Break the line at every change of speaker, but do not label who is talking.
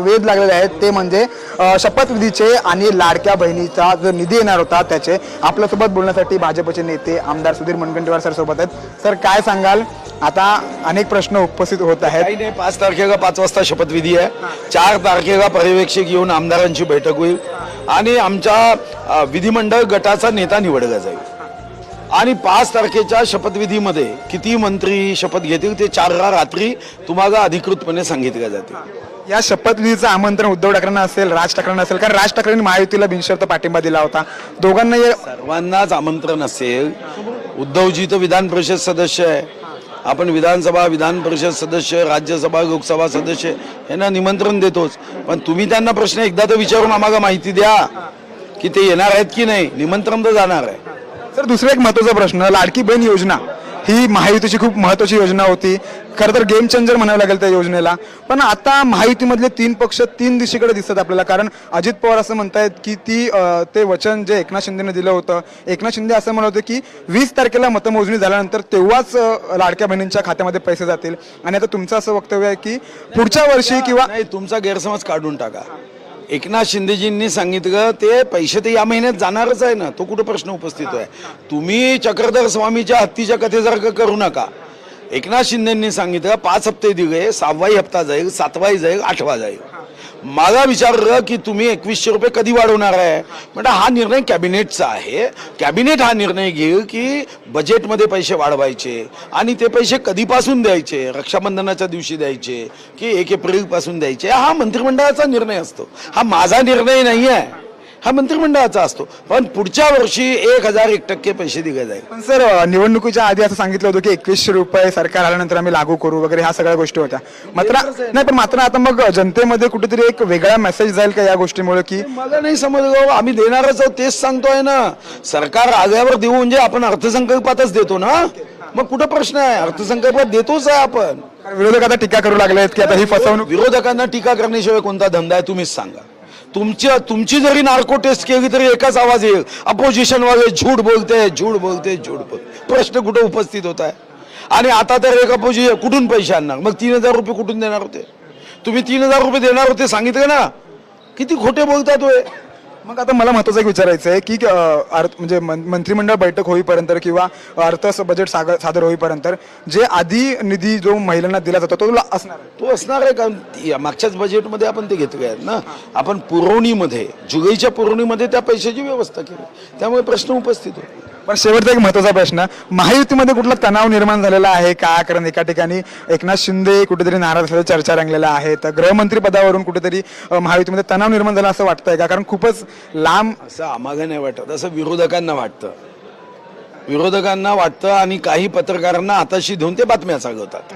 वेध लागलेले आहेत ते म्हणजे शपथविधीचे आणि लाडक्या बहिणीचा जो निधी येणार होता त्याचे आपल्यासोबत बोलण्यासाठी भाजपचे नेते आमदार सुधीर मुनगंटीवार सर सोबत आहेत. सर काय सांगाल? आता अनेक प्रश्न उपस्थित होत आहेत.
पाच तारखेला पाच वाजता शपथविधी आहे. चार तारखेला पर्यवेक्षक येऊन आमदारांची बैठक होईल आणि आमच्या विधिमंडळ गटाचा नेता निवडला जाईल. आणि पाच तारखेच्या शपथविधीमध्ये किती मंत्री शपथ घेतील ते चारला रात्री तुम्हाला अधिकृतपणे सांगितलं जाते.
या शपथविधीचं आमंत्रण उद्धव ठाकरेंना असेल राज ठाकरेंना असेल कारण राज ठाकरेंनी महायुतीला बिनशर्त पाठिंबा दिला होता. दोघांना
सर्वांनाच आमंत्रण असेल. उद्धवजी तर विधान परिषद सदस्य आहे. आपण विधानसभा विधान परिषद सदस्य राज्यसभा लोकसभा सदस्य यांना निमंत्रण देतोच. पण तुम्ही त्यांना प्रश्न एकदा तर विचारून आम्हाला माहिती द्या की ते येणार आहेत की नाही. निमंत्रण तर जाणार आहे.
सर दुसरा एक महत्त्वाचा प्रश्न लाडकी बहीण योजना. ही महायुतीची खूप महत्वाची योजना होती. खरं तर गेम चेंजर म्हणावं लागेल त्या योजनेला. पण आता महायुतीमधले तीन पक्ष तीन दिशेकडे दिसतात आपल्याला. कारण अजित पवार असं म्हणतायत की ती अं, ते वचन जे एकनाथ शिंदेने दिलं होतं. एकनाथ शिंदे असं म्हणत होते की वीस तारखेला मतमोजणी झाल्यानंतर तेव्हाच अं, लाडक्या बहिणींच्या खात्यामध्ये पैसे जातील. आणि आता तुमचं असं वक्तव्य आहे की पुढच्या वर्षी किंवा
नाही तुमचा गैरसमज काढून टाका. एकनाथ शिंदेजींनी सांगितलं ते पैसे तर या महिन्यात जाणारच आहे ना. तो कुठं प्रश्न उपस्थित आहे? तुम्ही चक्रधर स्वामीच्या हत्तीच्या कथेसारखं करू नका. एकनाथ शिंदेंनी सांगितलं पाच हप्ते दिले सहावाही हप्ता जाईल सातवाही जाईल आठवा जाईल. मला विचारलं की तुम्ही एकवीसशे रुपये कधी वाढवणार आहे? म्हणजे हा निर्णय कॅबिनेटचा आहे. कॅबिनेट हा निर्णय घेईल की बजेटमध्ये पैसे वाढवायचे आणि ते पैसे कधीपासून द्यायचे? रक्षाबंधनाच्या दिवशी द्यायचे की एक एप्रिलपासून द्यायचे? हा मंत्रिमंडळाचा निर्णय असतो. हा माझा निर्णय नाही आहे हा मंत्रिमंडळाचा असतो. पण पुढच्या वर्षी एक हजार एक टक्के पैसे दिले जाईल.
पण सर निवडणुकीच्या आधी असं सांगितलं होतं की एकवीसशे रुपये सरकार आल्यानंतर आम्ही लागू करू वगैरे ह्या सगळ्या गोष्टी होत्या. मात्र नाही पण मात्र आता मग जनतेमध्ये कुठेतरी एक वेगळा मेसेज जाईल का या गोष्टीमुळे की
मला नाही समजलं आम्ही देणारच आहोत तेच सांगतोय ना. सरकार आल्यावर देऊ म्हणजे आपण अर्थसंकल्पातच देतो ना. मग कुठं प्रश्न आहे? अर्थसंकल्पात देतोच आहे आपण.
विरोधक आता टीका करू लागले आहेत की आता ही फसवणूक
विरोधकांना टीका करण्याशिवाय कोणता धंदा आहे तुम्हीच सांगा. तुमच्या तुमची जरी नार्को टेस्ट केली तरी एकाच आवाज येईल. अपोजिशन वाले झूठ बोलते झूठ बोलते झूठ बोलते. प्रश्न कुठं उपस्थित होत आहे? आणि आता तर एक अपोजि कुठून पैसे आणणार? मग तीन हजार रुपये कुठून देणार होते? तुम्ही तीन हजार रुपये देणार होते सांगितले ना? किती खोटे बोलतात होय?
मग आता मला महत्वाचं एक विचारायचं आहे की अर्थ म्हणजे मन- मंत्रिमंडळ बैठक होईपर्यंत किंवा अर्थ बजेट सागर सादर होईपर्यंत जे आधी निधी जो महिलांना दिला जातो तो तुला असणार आहे.
तो असणार आहे कारण ती- मागच्याच बजेटमध्ये आपण ते घेतले आहेत ना? आपण पुरवणीमध्ये जुगईच्या पुरवणीमध्ये त्या पैशाची व्यवस्था केली. त्यामुळे प्रश्न उपस्थित होतो.
पण शेवटचा एक महत्त्वाचा प्रश्न महायुतीमध्ये कुठला तणाव निर्माण झालेला आहे का? कारण एका ठिकाणी एकनाथ शिंदे कुठेतरी नाराज असल्याच्या चर्चा रंगलेल्या आहेत गृहमंत्री पदावरून कुठेतरी महायुतीमध्ये तणाव निर्माण झाला असं वाटतंय का? कारण खूपच लांब
असं आम्हाला नाही वाटत. असं विरोधकांना वाटतं. विरोधकांना वाटतं आणि काही पत्रकारांना हाताशी धुवून ते बातम्या चालवतात.